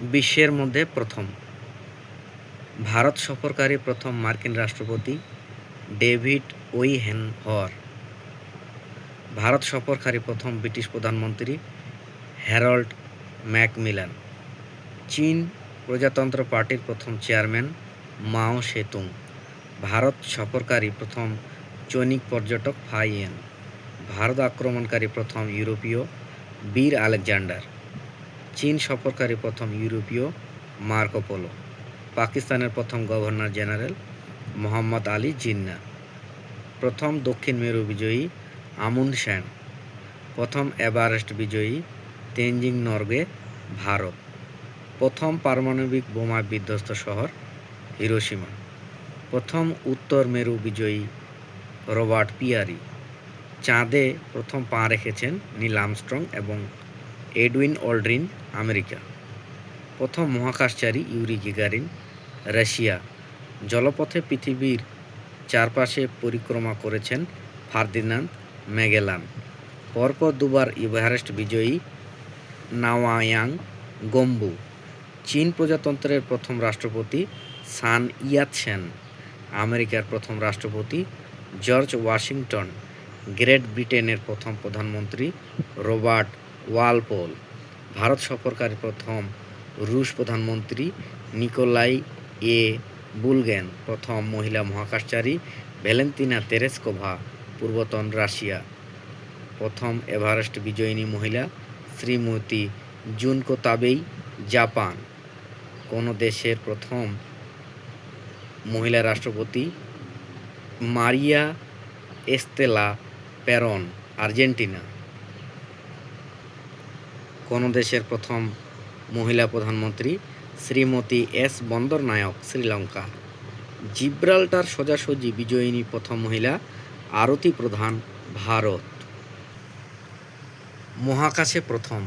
বিশ্বের মধ্যে প্রথম। ভারত সফরকারী প্রথম মার্কিন রাষ্ট্রপতি ডেভিড ওইহেনহর ভারত সফরকারী প্রথম ব্রিটিশ প্রধানমন্ত্রী হ্যারল্ড ম্যাকমিলান। চীন প্রজাতন্ত্র পার্টির প্রথম চেয়ারম্যান মাও সেতুং। ভারত সফরকারী প্রথম চৈনিক পর্যটক ফাইয়েন ভারত আক্রমণকারী প্রথম ইউরোপীয় বীর আলেকজান্ডার। চীন সফরকারী প্রথম ইউরোপীয় মার্কো পোলো পাকিস্তানের প্রথম গভর্নর জেনারেল মোহাম্মদ আলী জিন্না, প্রথম দক্ষিণ মেরু বিজয়ী আমুন সেন, প্রথম এভারেস্ট বিজয়ী তেনজিং নরগে ভারত, প্রথম পারমাণবিক বোমা বিধ্বস্ত শহর হিরোশিমা, প্রথম উত্তর মেরু বিজয়ী রবার্ট পিয়ারি, চাঁদে প্রথম পা রেখেছেন নীল আমস্ট্রং এবং এডউইন অল্ড্রিন, আমেরিকা। প্রথম মহাকাশচারী ইউরি গেগারিন, রাশিয়া। জলপথে পৃথিবীর চারপাশে পরিক্রমা করেছেন ফার্দিনান্দ ম্যাগেলান। পরপর দুবার ইভারেস্ট বিজয়ী নাওয়ায়াং গম্বু, চীন প্রজাতন্ত্রের প্রথম রাষ্ট্রপতি সান ইয়াতসেন আমেরিকার প্রথম রাষ্ট্রপতি জর্জ ওয়াশিংটন, গ্রেট ব্রিটেনের প্রথম প্রধানমন্ত্রী রবার্ট ওয়ালপোল। ভারত সফরকারী প্রথম রুশ প্রধানমন্ত্রী নিকোলাই এ বুলগেন, প্রথম মহিলা মহাকাশচারী ভ্যালেন্তিনা তেরেসকোভা, পূর্বতন রাশিয়া। প্রথম এভারেস্ট বিজয়িনী মহিলা শ্রীমতী জুনকো তাবেই, জাপান। কোন দেশের প্রথম মহিলা রাষ্ট্রপতি মারিয়া এস্তেলা পেরন, আর্জেন্টিনা। কোনো দেশের প্রথম মহিলা প্রধানমন্ত্রী? শ্রীমতী এস. বন্দরনায়ক শ্রীলঙ্কা। জিব্রাল্টার সোজাসুজি বিজয়িনী প্রথম মহিলা, আরতি প্রধান, ভারত। মহাকাশে প্রথম,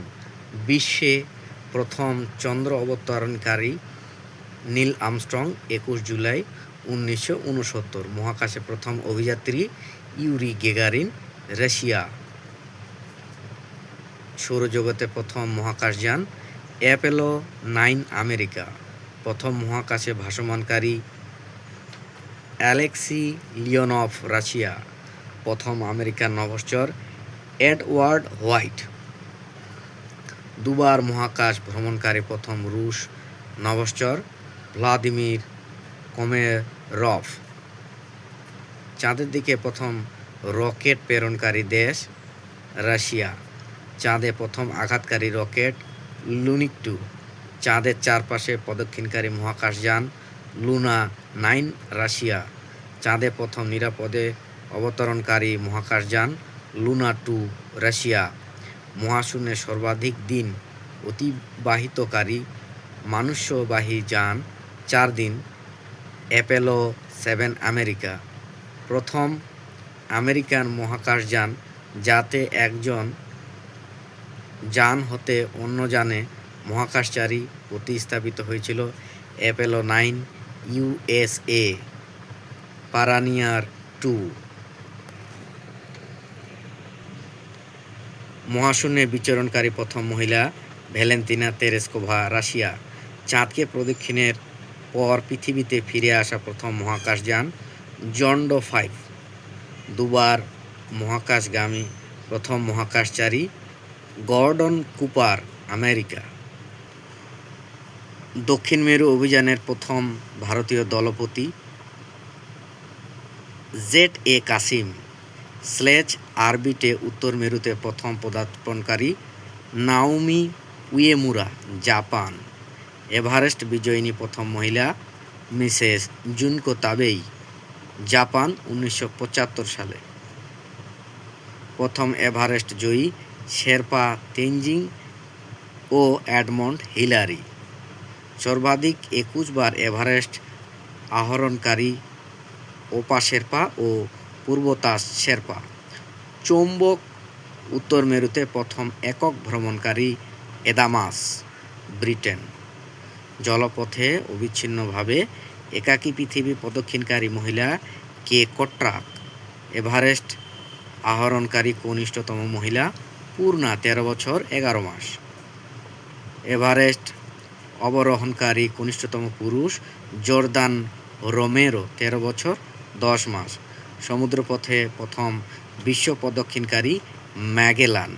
বিশ্বে প্রথম চন্দ্র অবতরণকারী নীল আমস্ট্রং একুশ জুলাই উনিশশো উনসত্তর। মহাকাশে প্রথম অভিযাত্রী ইউরি গেগারিন, রাশিয়া। সৌরজগতে প্রথম মহাকাশযান অ্যাপেলো নাইন আমেরিকা। প্রথম মহাকাশে ভাসমানকারী অ্যালেক্সি লিওনভ রাশিয়া। প্রথম আমেরিকান নভশ্চর এডওয়ার্ড হোয়াইট। দুবার মহাকাশ ভ্রমণকারী প্রথম রুশ নভশ্চর ভ্লাদিমির কমেরভ। চাঁদের দিকে প্রথম রকেট প্রেরণকারী দেশ রাশিয়া। চাঁদে প্রথম আঘাতকারী রকেট লুনিক টু। চাঁদের চারপাশে প্রদক্ষিণকারী মহাকাশযান লুনা নাইন রাশিয়া। চাঁদে প্রথম নিরাপদে অবতরণকারী মহাকাশযান লুনা টু রাশিয়া। মহাশূন্যে সর্বাধিক দিন অতিবাহিতকারী মানুষ্যবাহী যান চার দিন অ্যাপেলো সেভেন আমেরিকা। প্রথম আমেরিকান মহাকাশযান যাতে একজন যান হতে অন্য যানে মহাকাশচারী প্রতিস্থাপিত হয়েছিল Apollo nine USA pioneer two. মহাশূন্যে বিচরণকারী প্রথম মহিলা ভ্যালেন্তিনা তেরেসকোভা, রাশিয়া। চাঁদকে প্রদক্ষিণের পর পৃথিবীতে ফিরে আসা প্রথম মহাকাশযান জন্ডো ফাইভ। দুবার মহাকাশগামী প্রথম মহাকাশচারী গর্ডন কুপার, আমেরিকা। দক্ষিণ মেরু অভিযানের প্রথম ভারতীয় দলপতি জেড এ কাসিম, স্লেজ আরবিটে উত্তর মেরুতে প্রথম পদার্পণকারী নাওমি উয়েমুরা, জাপান। এভারেস্ট বিজয়িনী প্রথম মহিলা মিসেস জুনকো তাবেই, জাপান উনিশশো পঁচাত্তর সালে। প্রথম এভারেস্ট জয়ী শেরপা, তেনজিং ও অ্যাডমন্ড হিলারি। সর্বাধিক একুশ বার এভারেস্ট আহরণকারী ওপা শেরপা ও পূর্বতাস শেরপা। চৌম্বক উত্তর মেরুতে প্রথম একক ভ্রমণকারী এদামাস, ব্রিটেন। জলপথে অবিচ্ছিন্নভাবে একাকী পৃথিবী প্রদক্ষিণকারী মহিলা কে কট্রাক, এভারেস্ট আহরণকারী কনিষ্ঠতম মহিলা পূর্ণা তেরো বছর, এগারো মাস। এভারেস্ট অবরোহণকারী কনিষ্ঠতম পুরুষ জর্দান রোমেরো, তেরো বছর, দশ মাস। সমুদ্রপথে প্রথম বিশ্ব প্রদক্ষিণকারী ম্যাগেলান।